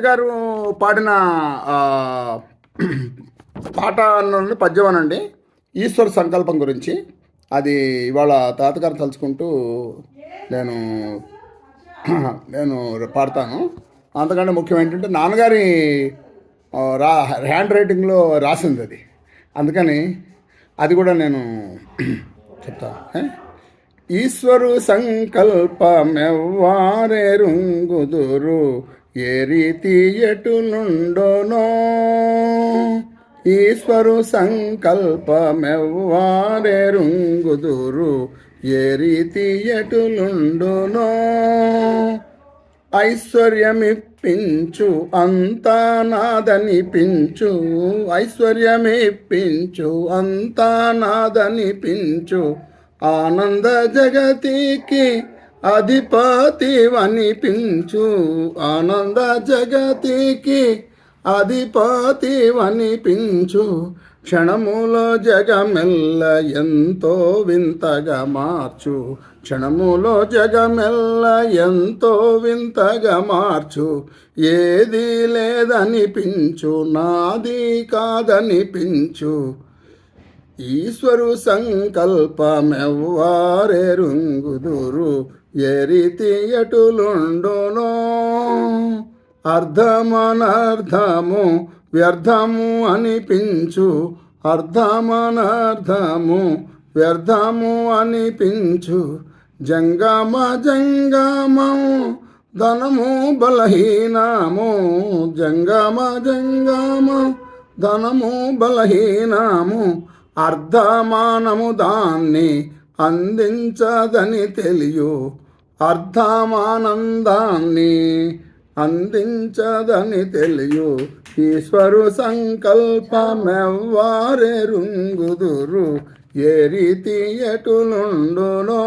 గారు పాడిన ఆ, పాట నుండి పద్యం అనండి ఈశ్వర సంకల్పం గురించి. అది ఇవాళ తాతగారు తలుచుకుంటూ నేను నేను పాడతాను. అంతకంటే ముఖ్యం ఏంటంటే నాన్నగారి రా హ్యాండ్ రైటింగ్లో రాసింది అది. అందుకని అది కూడా నేను చెప్తాను ఈశ్వరు సంకల్పమెవ్వారే రుంగుదురు. ఏ రీతి ఎటులుండోనో ఈశ్వరు సంకల్పమెవ్వారే రుంగుదురు ఏ రీతి ఎటులుండునో ఐశ్వర్యమిప్పించు అంతా నాదనిపించు ఐశ్వర్యమిప్పించు అంతా నాదనిపించు ఆనంద జగతికి అధిపతి వనిపించు ఆనంద జగతికి. అధిపతివనిపించు క్షణములో జగమెల్ల ఎంతో వింతగా మార్చు. క్షణములో జగమెల్ల ఎంతో వింతగా మార్చు. ఏది లేదనిపించు నాది కాదనిపించు. ఈశ్వరు సంకల్పమెవ్వారే రుంగుదురు ఏ రీతి ఎటులుండునో అర్ధమనర్ధము వ్యర్థము అనిపించు. అర్ధమనర్ధము వ్యర్థము అనిపించు. జంగమ జంగమము ధనము బలహీనము. జంగమ జంగమ ధనము బలహీనము. అర్ధమానము దాన్ని అందించదని తెలియు. అర్ధమానందాన్ని అందించదని తెలియు. ఈశ్వరు సంకల్పమెవ్వారే రుంగుదురు. ఏ రీతి ఎటులుండునో.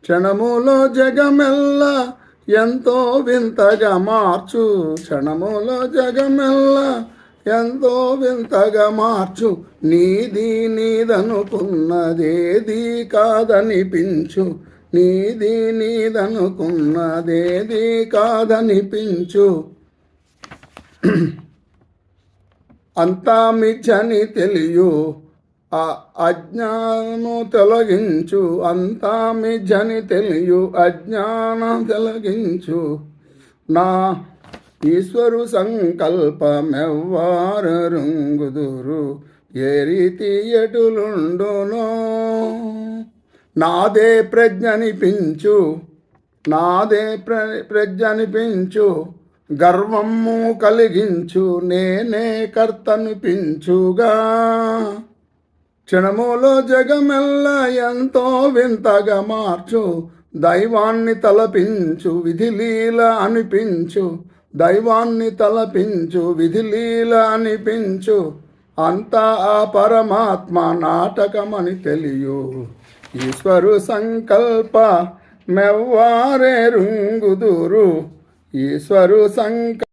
క్షణములో జగమెల్ల ఎంతో వింతగా మార్చు. క్షణములో జగమెల్ల ఎంతో వింతగా మార్చు నీది నీదనుకున్నదేది కాదనిపించు. నీది నీదనుకున్నదేది కాదనిపించు. అంతా మిచ్చని తెలియు అజ్ఞానము తొలగించు. అంతా మిజ్జని తెలియు అజ్ఞానం తొలగించు. నా ఈశ్వరు సంకల్పమెవ్వారు ఏ రీతి ఎటులుండునో నాదే ప్రజ్ఞనిపించు నాదే ప్ర ప్రజ్ఞనిపించు గర్వము కలిగించు నేనే కర్తనిపించుగా. క్షణములో జగమెల్ల ఎంతో వింతగా మార్చు దైవాన్ని తలపించు విధిలీల అనిపించు దైవాన్ని తలపించు విధిలీల అనిపించు అంతా ఆ పరమాత్మ నాటకమని తెలియు. ఈశ్వరు సంకల్ప మెవ్వారే రుంగుదురు. ఈశ్వరు సంక